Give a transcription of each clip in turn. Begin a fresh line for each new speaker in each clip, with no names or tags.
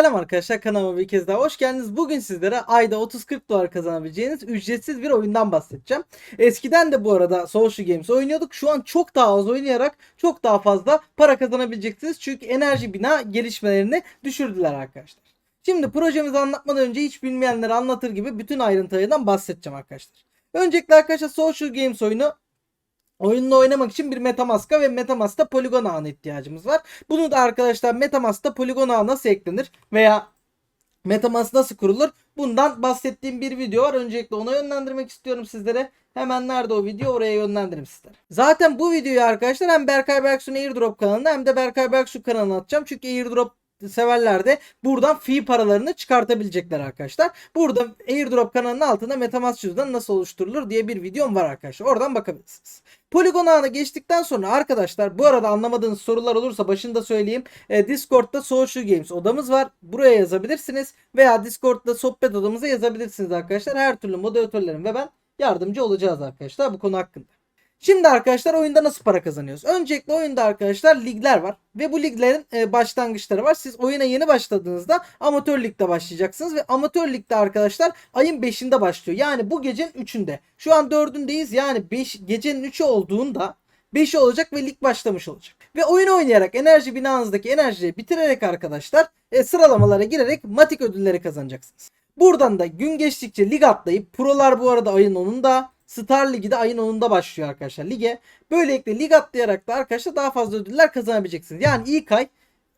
Selam arkadaşlar kanalıma bir kez daha hoş geldiniz. Bugün sizlere ayda 30-40 dolar kazanabileceğiniz ücretsiz bir oyundan bahsedeceğim. Eskiden de bu arada Social Games oynuyorduk. Şu an çok daha az oynayarak çok daha fazla para kazanabileceksiniz. Çünkü enerji bina gelişmelerini düşürdüler arkadaşlar. Şimdi projemizi anlatmadan önce hiç bilmeyenlere anlatır gibi bütün ayrıntılardan bahsedeceğim arkadaşlar. Öncelikle arkadaşlar Social Games oyunu Oyununu oynamak için bir Metamask'a ve Metamask'ta poligon ağına ihtiyacımız var. Bunu da arkadaşlar Metamask'ta poligon ağı nasıl eklenir veya Metamask nasıl kurulur? Bundan bahsettiğim bir video var. Öncelikle ona yönlendirmek istiyorum sizlere. Hemen nerede o video oraya yönlendireyim sizlere. Zaten bu videoyu arkadaşlar hem Berkay Berksu'nun Airdrop kanalına hem de Berkay Berksu kanalına atacağım. Çünkü Airdrop severler de buradan fee paralarını çıkartabilecekler arkadaşlar. Burada Airdrop kanalının altında Metamask cüzdanı nasıl oluşturulur diye bir videom var arkadaşlar. Oradan bakabilirsiniz. Poligon ağına geçtikten sonra arkadaşlar bu arada anlamadığınız sorular olursa başında söyleyeyim. E, Discord'da Social Games odamız var. Buraya yazabilirsiniz. Veya Discord'da sohbet odamıza yazabilirsiniz arkadaşlar. Her türlü moderatörlerim ve ben yardımcı olacağız arkadaşlar bu konu hakkında. Şimdi arkadaşlar oyunda nasıl para kazanıyoruz? Öncelikle oyunda arkadaşlar ligler var. Ve bu liglerin e, başlangıçları var. Siz oyuna yeni başladığınızda amatör ligde başlayacaksınız. Ve amatör ligde arkadaşlar ayın 5'inde başlıyor. Yani bu gecenin 3'ünde. Şu an 4'ündeyiz. Yani 5, gecenin 3'ü olduğunda 5'i olacak ve lig başlamış olacak. Ve oyun oynayarak enerji binanızdaki enerjiyi bitirerek arkadaşlar e, sıralamalara girerek matik ödülleri kazanacaksınız. Buradan da gün geçtikçe lig atlayıp prolar bu arada ayın 10'unda Star Ligi de ayın 10'unda başlıyor arkadaşlar lige. Böylelikle lig atlayarak da arkadaşlar daha fazla ödüller kazanabileceksiniz. Yani ilk ay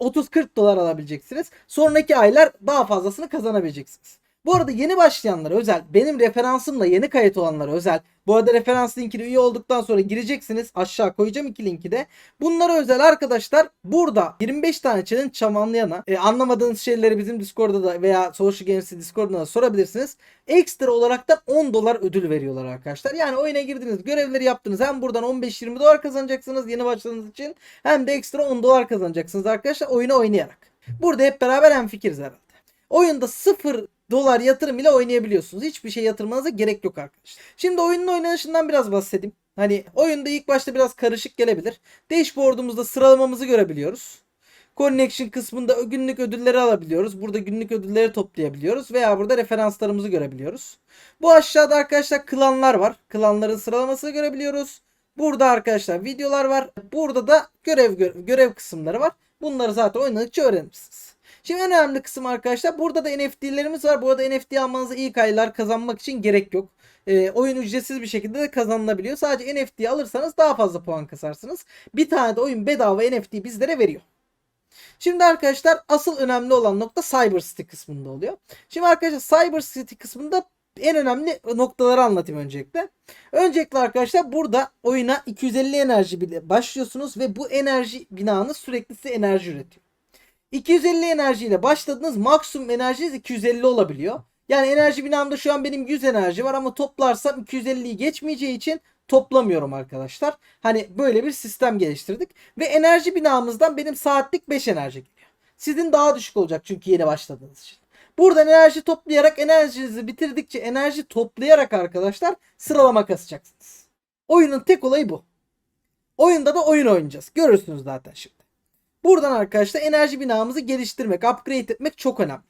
30-40 dolar alabileceksiniz. Sonraki aylar daha fazlasını kazanabileceksiniz. Bu arada yeni başlayanlara özel, benim referansımla yeni kayıt olanlara özel. Bu arada referans linkine üye olduktan sonra gireceksiniz. Aşağı koyacağım iki linki de. Bunlara özel arkadaşlar burada 25 tane challenge tamamlayana e, anlamadığınız şeyleri bizim Discord'da da veya Social Games'i Discord'da da sorabilirsiniz. Ekstra olarak da 10 dolar ödül veriyorlar arkadaşlar. Yani oyuna girdiniz, görevleri yaptınız. Hem buradan 15-20 dolar kazanacaksınız yeni başladığınız için. Hem de ekstra 10 dolar kazanacaksınız arkadaşlar oyunu oynayarak. Burada hep beraber hem fikiriz herhalde. Oyunda sıfır dolar yatırım ile oynayabiliyorsunuz. Hiçbir şey yatırmanıza gerek yok arkadaşlar. Şimdi oyunun oynanışından biraz bahsedeyim. Hani oyunda ilk başta biraz karışık gelebilir. Dashboard'umuzda sıralamamızı görebiliyoruz. Connection kısmında günlük ödülleri alabiliyoruz. Burada günlük ödülleri toplayabiliyoruz. Veya burada referanslarımızı görebiliyoruz. Bu aşağıda arkadaşlar klanlar var. Klanların sıralamasını görebiliyoruz. Burada arkadaşlar videolar var. Burada da görev görev kısımları var. Bunları zaten oynadıkça öğrenirsiniz. Şimdi önemli kısım arkadaşlar burada da NFT'lerimiz var. Bu arada NFT almanıza ilk aylar kazanmak için gerek yok. E, oyun ücretsiz bir şekilde de kazanılabiliyor. Sadece NFT alırsanız daha fazla puan kasarsınız. Bir tane de oyun bedava NFT bizlere veriyor. Şimdi arkadaşlar asıl önemli olan nokta Cyber City kısmında oluyor. Şimdi arkadaşlar Cyber City kısmında en önemli noktaları anlatayım öncelikle. Öncelikle arkadaşlar burada oyuna 250 enerji bile başlıyorsunuz ve bu enerji binanız sürekli size enerji üretiyor. 250 enerjiyle başladınız maksimum enerjiniz 250 olabiliyor. Yani enerji binamda şu an benim 100 enerji var ama toplarsam 250'yi geçmeyeceği için toplamıyorum arkadaşlar. Hani böyle bir sistem geliştirdik. Ve enerji binamızdan benim saatlik 5 enerji geliyor. Sizin daha düşük olacak çünkü yeni başladığınız için. Buradan enerji toplayarak enerjinizi bitirdikçe enerji toplayarak arkadaşlar sıralama kasacaksınız. Oyunun tek olayı bu. Oyunda da oyun oynayacağız. Görürsünüz zaten şimdi. Buradan arkadaşlar enerji binamızı geliştirmek, upgrade etmek çok önemli.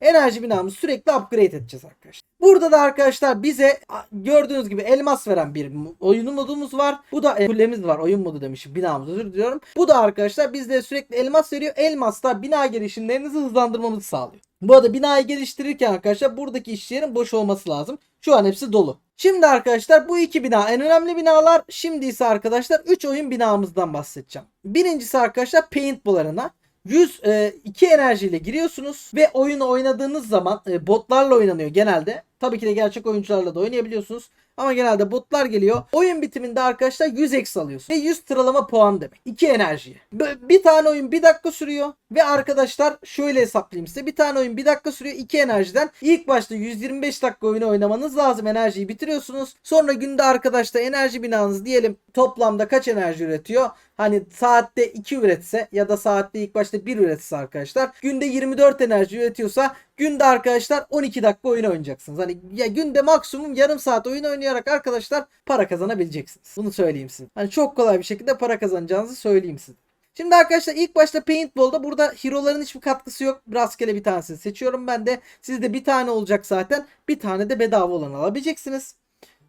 Enerji binamızı sürekli upgrade edeceğiz arkadaşlar. Burada da arkadaşlar bize gördüğünüz gibi elmas veren bir oyun modumuz var. Bu da e, kulemiz var. Oyun modu demişim. Binamız özür diliyorum. Bu da arkadaşlar bizde sürekli elmas veriyor. Elmas da bina gelişimlerinizi hızlandırmamızı sağlıyor. Bu arada binayı geliştirirken arkadaşlar buradaki işçilerin boş olması lazım. Şu an hepsi dolu. Şimdi arkadaşlar bu iki bina en önemli binalar. Şimdi ise arkadaşlar 3 oyun binamızdan bahsedeceğim. Birincisi arkadaşlar paintball arena. 102 enerjiyle giriyorsunuz ve oyunu oynadığınız zaman e, botlarla oynanıyor genelde. Tabii ki de gerçek oyuncularla da oynayabiliyorsunuz. Ama genelde botlar geliyor. Oyun bitiminde arkadaşlar 100 eksi alıyorsun. Ve 100 sıralama puan demek. 2 enerjiye. Bir tane oyun 1 dakika sürüyor. Ve arkadaşlar şöyle hesaplayayım size. Bir tane oyun 1 dakika sürüyor 2 enerjiden. İlk başta 125 dakika oyunu oynamanız lazım. Enerjiyi bitiriyorsunuz. Sonra günde arkadaşlar enerji binanız diyelim toplamda kaç enerji üretiyor? Hani saatte 2 üretse ya da saatte ilk başta 1 üretse arkadaşlar. Günde 24 enerji üretiyorsa günde arkadaşlar 12 dakika oyun oynayacaksınız. Hani ya günde maksimum yarım saat oyun oynayarak arkadaşlar para kazanabileceksiniz. Bunu söyleyeyim size. Hani çok kolay bir şekilde para kazanacağınızı söyleyeyim size. Şimdi arkadaşlar ilk başta Paintball'da burada hero'ların hiçbir katkısı yok. Rastgele bir tanesini seçiyorum ben de. Sizde bir tane olacak zaten. Bir tane de bedava olan alabileceksiniz.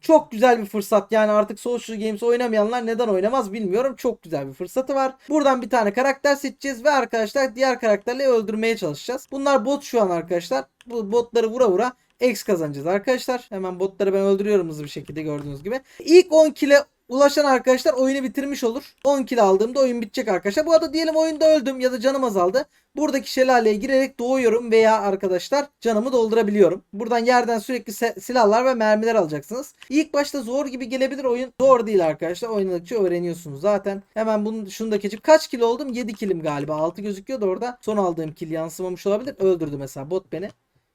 Çok güzel bir fırsat. Yani artık Social Games oynamayanlar neden oynamaz bilmiyorum. Çok güzel bir fırsatı var. Buradan bir tane karakter seçeceğiz ve arkadaşlar diğer karakterle öldürmeye çalışacağız. Bunlar bot şu an arkadaşlar. Bu botları vura vura X kazanacağız arkadaşlar. Hemen botları ben öldürüyorum hızlı bir şekilde gördüğünüz gibi. İlk 10 kile ulaşan arkadaşlar oyunu bitirmiş olur. 10 kill aldığımda oyun bitecek arkadaşlar. Bu arada diyelim oyunda öldüm ya da canım azaldı. Buradaki şelaleye girerek doğuyorum veya arkadaşlar canımı doldurabiliyorum. Buradan yerden sürekli silahlar ve mermiler alacaksınız. İlk başta zor gibi gelebilir oyun. Zor değil arkadaşlar. Oynadıkça öğreniyorsunuz zaten. Hemen bunu şunu da geçip kaç kill oldum? 7 killim galiba. 6 gözüküyordu orada. Son aldığım kill yansımamış olabilir. Öldürdü mesela bot beni.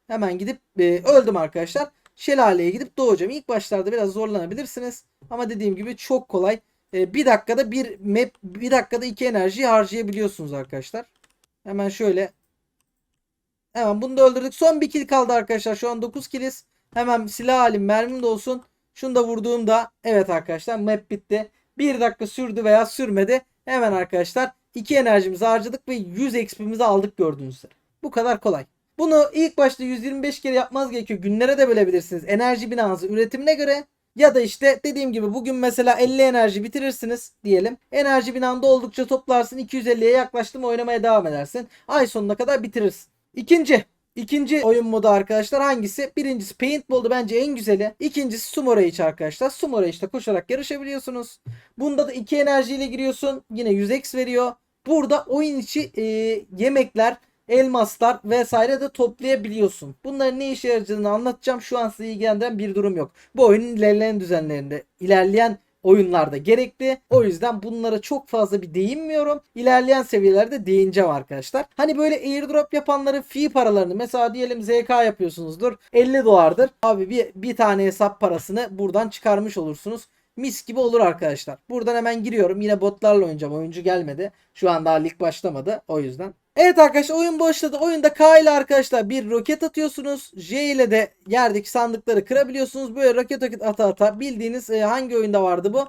Hemen gidip e, öldüm arkadaşlar. Şelaleye gidip doğacağım. İlk başlarda biraz zorlanabilirsiniz. Ama dediğim gibi çok kolay. E, bir dakikada bir map, bir dakikada iki enerjiyi harcayabiliyorsunuz arkadaşlar. Hemen şöyle. Hemen bunu da öldürdük. Son bir kill kaldı arkadaşlar. Şu an 9 killiz. Hemen silah halim mermim de olsun. Şunu da vurduğumda evet arkadaşlar map bitti. Bir dakika sürdü veya sürmedi. Hemen arkadaşlar iki enerjimizi harcadık ve 100 XP'mizi aldık gördüğünüz üzere. Bu kadar kolay. Bunu ilk başta 125 kere yapmanız gerekiyor. Günlere de bölebilirsiniz. Enerji binanızı üretimine göre. Ya da işte dediğim gibi bugün mesela 50 enerji bitirirsiniz diyelim. Enerji binanda oldukça toplarsın. 250'ye yaklaştım oynamaya devam edersin. Ay sonuna kadar bitirirsin. İkinci. İkinci oyun modu arkadaşlar hangisi? Birincisi Paintball'du bence en güzeli. İkincisi Sumo Rage arkadaşlar. Sumo Rage'de koşarak yarışabiliyorsunuz. Bunda da iki enerjiyle giriyorsun. Yine 100x veriyor. Burada oyun içi e, yemekler, elmaslar vesaire de toplayabiliyorsun. Bunların ne işe yaradığını anlatacağım. Şu an sizi ilgilendiren bir durum yok. Bu oyunun ilerleyen düzenlerinde, ilerleyen oyunlarda gerekli. O yüzden bunlara çok fazla bir değinmiyorum. İlerleyen seviyelerde değineceğim arkadaşlar. Hani böyle airdrop yapanların fee paralarını mesela diyelim ZK yapıyorsunuzdur. 50 dolardır. Abi bir, bir tane hesap parasını buradan çıkarmış olursunuz. Mis gibi olur arkadaşlar. Buradan hemen giriyorum. Yine botlarla oynayacağım. Oyuncu gelmedi. Şu an daha lig başlamadı. O yüzden. Evet arkadaşlar oyun başladı. Oyunda K ile arkadaşlar bir roket atıyorsunuz. J ile de yerdeki sandıkları kırabiliyorsunuz. Böyle roket roket ata ata. Bildiğiniz e, hangi oyunda vardı bu?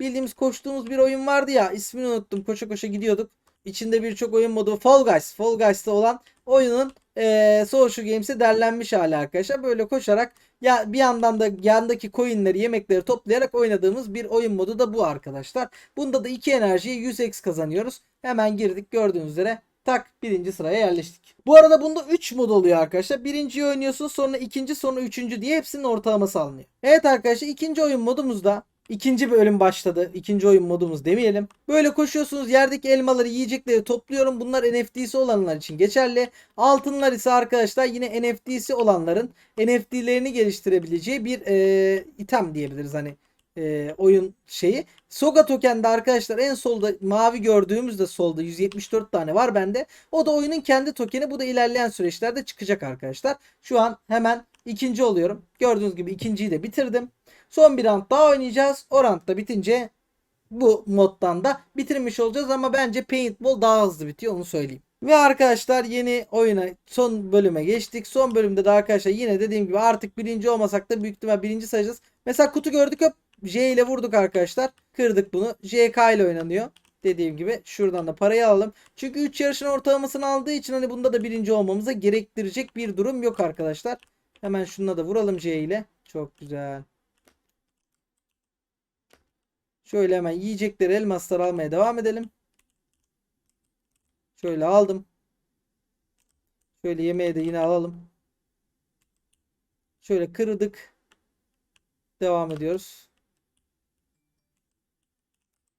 Bildiğimiz koştuğumuz bir oyun vardı ya. İsmini unuttum. Koşa koşa gidiyorduk. İçinde birçok oyun modu. Fall Guys. Fall Guys'ta olan oyunun e, Social Games'e derlenmiş hali arkadaşlar. Böyle koşarak ya bir yandan da yandaki coinleri, yemekleri toplayarak oynadığımız bir oyun modu da bu arkadaşlar. Bunda da 2 enerjiye 100x kazanıyoruz. Hemen girdik gördüğünüz üzere tak birinci sıraya yerleştik. Bu arada bunda 3 mod oluyor arkadaşlar. Birinciyi oynuyorsun sonra ikinci sonra üçüncü diye hepsinin ortalaması alınıyor. Evet arkadaşlar ikinci oyun modumuzda ikinci bölüm başladı. İkinci oyun modumuz demeyelim. Böyle koşuyorsunuz yerdeki elmaları yiyecekleri topluyorum. Bunlar NFT'si olanlar için geçerli. Altınlar ise arkadaşlar yine NFT'si olanların NFT'lerini geliştirebileceği bir e, item diyebiliriz hani e, oyun şeyi. Soga token'de arkadaşlar en solda mavi gördüğümüzde solda 174 tane var bende. O da oyunun kendi tokeni. Bu da ilerleyen süreçlerde çıkacak arkadaşlar. Şu an hemen ikinci oluyorum. Gördüğünüz gibi ikinciyi de bitirdim. Son bir round daha oynayacağız. O round da bitince bu moddan da bitirmiş olacağız ama bence Paintball daha hızlı bitiyor onu söyleyeyim. Ve arkadaşlar yeni oyuna son bölüme geçtik. Son bölümde de arkadaşlar yine dediğim gibi artık birinci olmasak da büyük ihtimal birinci sayacağız. Mesela kutu gördük hop J ile vurduk arkadaşlar. Kırdık bunu. JK ile oynanıyor. Dediğim gibi şuradan da parayı alalım. Çünkü 3 yarışın ortalamasını aldığı için hani bunda da birinci olmamıza gerektirecek bir durum yok arkadaşlar. Hemen şununla da vuralım J ile. Çok güzel. Şöyle hemen yiyecekleri elmasları almaya devam edelim. Şöyle aldım. Şöyle yemeğe de yine alalım. Şöyle kırdık. Devam ediyoruz.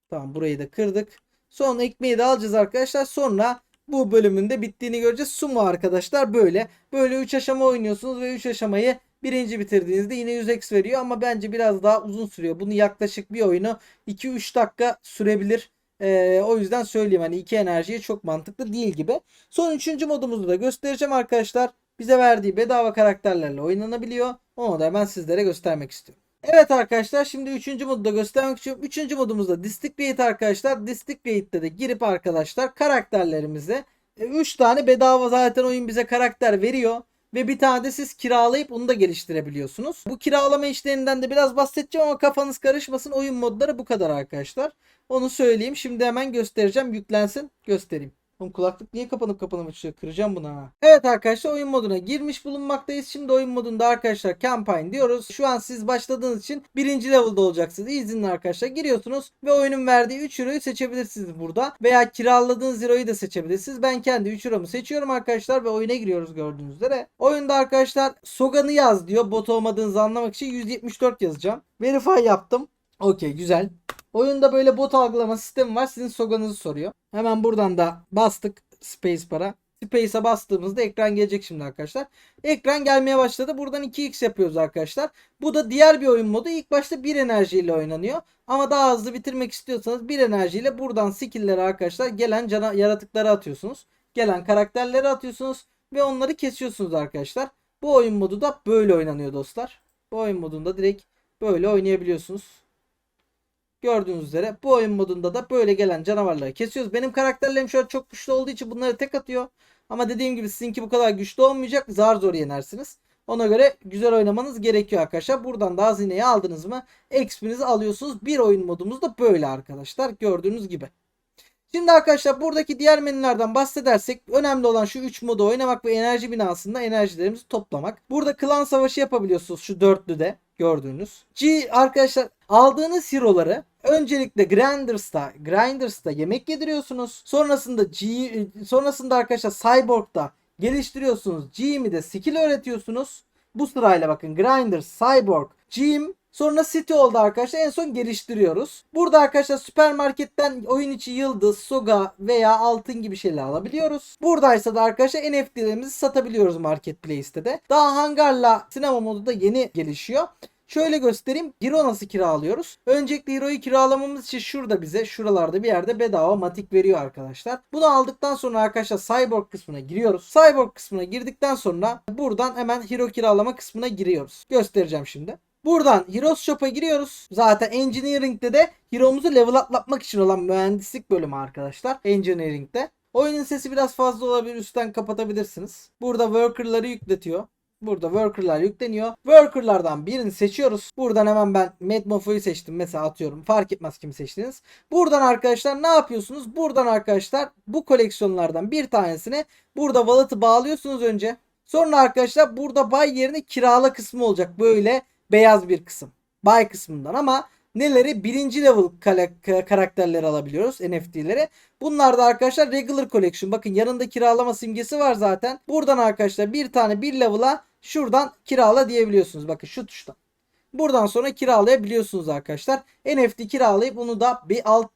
Tamam burayı da kırdık. Son ekmeği de alacağız arkadaşlar. Sonra bu bölümün de bittiğini göreceğiz. Sumo arkadaşlar böyle. Böyle 3 aşama oynuyorsunuz ve 3 aşamayı birinci bitirdiğinizde yine 100x veriyor ama bence biraz daha uzun sürüyor. Bunu yaklaşık bir oyunu 2-3 dakika sürebilir. Ee, o yüzden söyleyeyim hani iki enerjiye çok mantıklı değil gibi. Son üçüncü modumuzu da göstereceğim arkadaşlar. Bize verdiği bedava karakterlerle oynanabiliyor. Onu da hemen sizlere göstermek istiyorum. Evet arkadaşlar şimdi 3. modu da göstermek istiyorum. 3. modumuzda District Raid arkadaşlar. District Raid'de de girip arkadaşlar karakterlerimize 3 tane bedava zaten oyun bize karakter veriyor. Ve bir tane de siz kiralayıp onu da geliştirebiliyorsunuz. Bu kiralama işlerinden de biraz bahsedeceğim ama kafanız karışmasın. Oyun modları bu kadar arkadaşlar. Onu söyleyeyim. Şimdi hemen göstereceğim. Yüklensin. Göstereyim. Oğlum kulaklık niye kapanıp kapanıp açıyor? Kıracağım bunu ha. Evet arkadaşlar oyun moduna girmiş bulunmaktayız. Şimdi oyun modunda arkadaşlar campaign diyoruz. Şu an siz başladığınız için birinci level'da olacaksınız. İyi dinle arkadaşlar. Giriyorsunuz ve oyunun verdiği 3 euroyu seçebilirsiniz burada. Veya kiraladığınız euroyu da seçebilirsiniz. Ben kendi 3 euromu seçiyorum arkadaşlar ve oyuna giriyoruz gördüğünüz üzere. Oyunda arkadaşlar Sogan'ı yaz diyor. Bot olmadığınızı anlamak için 174 yazacağım. Verify yaptım. Okey güzel. Oyunda böyle bot algılama sistemi var. Sizin sloganınızı soruyor. Hemen buradan da bastık space para. Space'a bastığımızda ekran gelecek şimdi arkadaşlar. Ekran gelmeye başladı. Buradan 2x yapıyoruz arkadaşlar. Bu da diğer bir oyun modu. İlk başta 1 enerjiyle oynanıyor. Ama daha hızlı bitirmek istiyorsanız 1 enerjiyle buradan skill'lere arkadaşlar gelen cana yaratıkları atıyorsunuz. Gelen karakterleri atıyorsunuz ve onları kesiyorsunuz arkadaşlar. Bu oyun modu da böyle oynanıyor dostlar. Bu oyun modunda direkt böyle oynayabiliyorsunuz. Gördüğünüz üzere bu oyun modunda da böyle gelen canavarları kesiyoruz. Benim karakterlerim şu an çok güçlü olduğu için bunları tek atıyor. Ama dediğim gibi sizinki bu kadar güçlü olmayacak. Zar zor yenersiniz. Ona göre güzel oynamanız gerekiyor arkadaşlar. Buradan da hazineyi aldınız mı XP'nizi alıyorsunuz. Bir oyun modumuz da böyle arkadaşlar. Gördüğünüz gibi. Şimdi arkadaşlar buradaki diğer menülerden bahsedersek önemli olan şu 3 modu oynamak ve enerji binasında enerjilerimizi toplamak. Burada klan savaşı yapabiliyorsunuz şu dörtlüde gördüğünüz. G arkadaşlar aldığınız hero'ları öncelikle Grinders'ta Grinders'ta yemek yediriyorsunuz. Sonrasında G sonrasında arkadaşlar Cyborg'da geliştiriyorsunuz. G'mi skill öğretiyorsunuz. Bu sırayla bakın Grinders, Cyborg, Gym Sonra City oldu arkadaşlar. En son geliştiriyoruz. Burada arkadaşlar süpermarketten oyun içi yıldız, soga veya altın gibi şeyler alabiliyoruz. Buradaysa da arkadaşlar NFT'lerimizi satabiliyoruz marketplace'te de. Daha hangarla sinema modu da yeni gelişiyor. Şöyle göstereyim. Hero nasıl kiralıyoruz? Öncelikle Hero'yu kiralamamız için şurada bize şuralarda bir yerde bedava matik veriyor arkadaşlar. Bunu aldıktan sonra arkadaşlar Cyborg kısmına giriyoruz. Cyborg kısmına girdikten sonra buradan hemen Hero kiralama kısmına giriyoruz. Göstereceğim şimdi. Buradan Heroes Shop'a giriyoruz. Zaten Engineering'de de Hero'muzu level atlatmak için olan mühendislik bölümü arkadaşlar. Engineering'de. Oyunun sesi biraz fazla olabilir. Üstten kapatabilirsiniz. Burada worker'ları yükletiyor. Burada worker'lar yükleniyor. Worker'lardan birini seçiyoruz. Buradan hemen ben Medmofo'yu seçtim. Mesela atıyorum. Fark etmez kimi seçtiniz. Buradan arkadaşlar ne yapıyorsunuz? Buradan arkadaşlar bu koleksiyonlardan bir tanesine burada wallet'ı bağlıyorsunuz önce. Sonra arkadaşlar burada buy yerine kirala kısmı olacak. Böyle beyaz bir kısım. Buy kısmından ama neleri? Birinci level karakterleri alabiliyoruz NFT'leri. Bunlar da arkadaşlar regular collection. Bakın yanında kiralama simgesi var zaten. Buradan arkadaşlar bir tane bir level'a şuradan kirala diyebiliyorsunuz. Bakın şu tuştan. Buradan sonra kiralayabiliyorsunuz arkadaşlar. NFT kiralayıp bunu da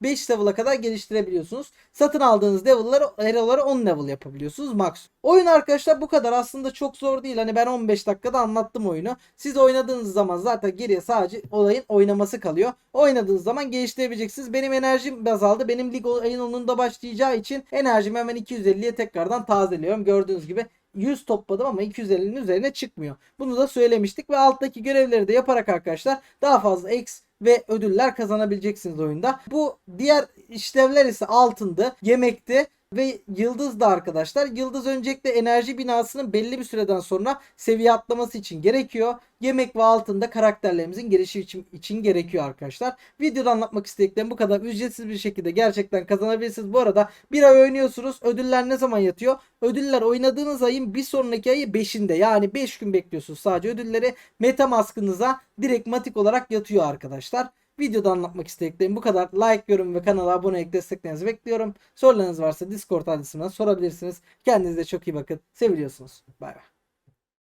5 level'a kadar geliştirebiliyorsunuz. Satın aldığınız level'ları hero'ları 10 level yapabiliyorsunuz max. Oyun arkadaşlar bu kadar aslında çok zor değil. Hani ben 15 dakikada anlattım oyunu. Siz oynadığınız zaman zaten geriye sadece olayın oynaması kalıyor. Oynadığınız zaman geliştirebileceksiniz. Benim enerjim azaldı. Benim lig ayın 10'unda başlayacağı için enerjimi hemen 250'ye tekrardan tazeliyorum. Gördüğünüz gibi 100 topladım ama 250'nin üzerine çıkmıyor. Bunu da söylemiştik ve alttaki görevleri de yaparak arkadaşlar daha fazla X ve ödüller kazanabileceksiniz oyunda. Bu diğer işlevler ise altındı, yemekti ve Yıldız da arkadaşlar. Yıldız öncelikle enerji binasının belli bir süreden sonra seviye atlaması için gerekiyor. Yemek ve altında karakterlerimizin gelişi için, için gerekiyor arkadaşlar. Videoda anlatmak istediklerim bu kadar. Ücretsiz bir şekilde gerçekten kazanabilirsiniz. Bu arada bir ay oynuyorsunuz. Ödüller ne zaman yatıyor? Ödüller oynadığınız ayın bir sonraki ayı 5'inde. Yani 5 gün bekliyorsunuz sadece ödülleri. Metamask'ınıza direkt matik olarak yatıyor arkadaşlar. Videoda anlatmak istediklerim bu kadar. Like, yorum ve kanala abone olarak desteklerinizi bekliyorum. Sorularınız varsa Discord adresinden sorabilirsiniz. Kendinize çok iyi bakın. Seviliyorsunuz. Bay bay.